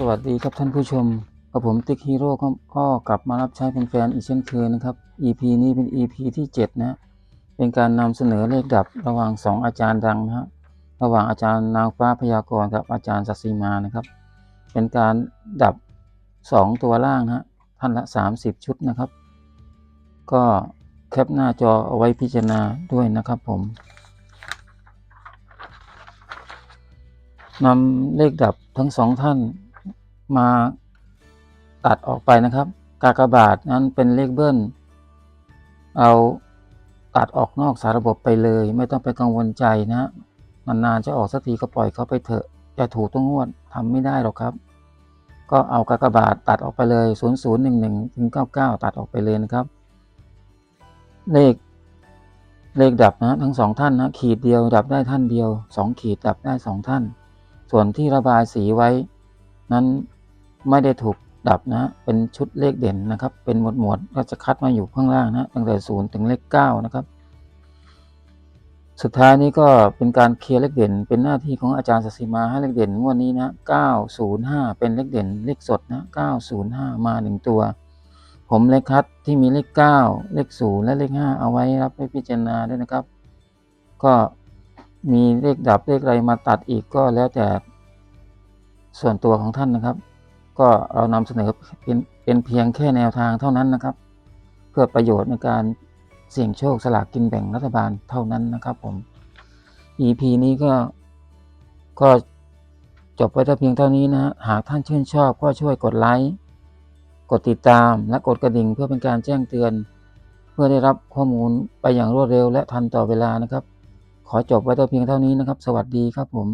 สวัสดีครับท่านผู้ชมกับผมติ๊กฮีโร่ก็ก็กลับมารับใช้แฟนอีกเช่นเคยนะครับ EP นี้เป็น EP ที่ 7 นะ เป็นการนำเสนอเลขดับระหว่าง 2 อาจารย์ดังนะฮะระหว่างอาจารย์นางฟ้าพยากรณ์กับอาจารย์สัตย์สีมานะครับ เป็นการดับ 2 ตัวล่างนะฮะท่านละ 30 ชุดนะครับ ก็แคปหน้าจอเอาไว้พิจารณาด้วยนะครับผมนำเลขดับทั้งสองท่าน มาตัดออกไปนะครับ กากบาทนั้นเป็นเลขเบิ้ล เอาตัดออกนอกสารระบบไปเลย ไม่ต้องไปกังวลใจนะฮะนานๆจะออกสักทีก็ปล่อยเขาไปเถอะจะถูกต้องงวดทำไม่ได้หรอกครับ ก็เอากากบาทตัดออกไปเลย 0 0 1 1ถึง99 ตัดออกไปเลยนะครับ เลขเลขดับนะทั้งสองท่านนะขีดเดียวดับได้ท่านเดียวสองขีดดับได้สองท่าน ส่วนที่ระบายสีไว้ นั้น ไม่ได้ถูกดับนะเป็นชุดเลขเด่นนะครับ เป็นหมวดหมวดก็จะคัดมาอยู่ข้างล่างนะตั้งแต่ศูนย์ถึงเลขเก้านะครับ สุดท้ายนี้ก็เป็นการเคลียร์เลขเด่น เป็นหน้าที่ของอาจารย์ศศิมาให้เลขเด่นงวดนี้นะ905เป็นเลขเด่นเลขสดนะ905มาหนึ่งตัว ผมเลขคัดที่มีเลข9เลข0และเลข5เอาไว้รับไปพิจารณาด้วยนะครับ ก็มีเลขดับเลขอะไรมาตัดอีกก็แล้วแต่ส่วนตัวของท่านนะครับ ก็เรานำเสนอเป็นเป็นเพียงแค่แนวทางเท่านั้นนะครับ เพื่อประโยชน์ในการเสี่ยงโชคสลากกินแบ่งรัฐบาลเท่านั้นนะครับผม EP นี้ก็ก็จบไว้แต่เพียงเท่านี้นะฮะหากท่านชื่นชอบก็ช่วยกดไลค์กดติดตามและกดกระดิ่งเพื่อเป็นการแจ้งเตือน เพื่อได้รับข้อมูลไปอย่างรวดเร็วและทันต่อเวลานะครับ ขอจบไว้แต่เพียงเท่านี้นะครับ สวัสดีครับผม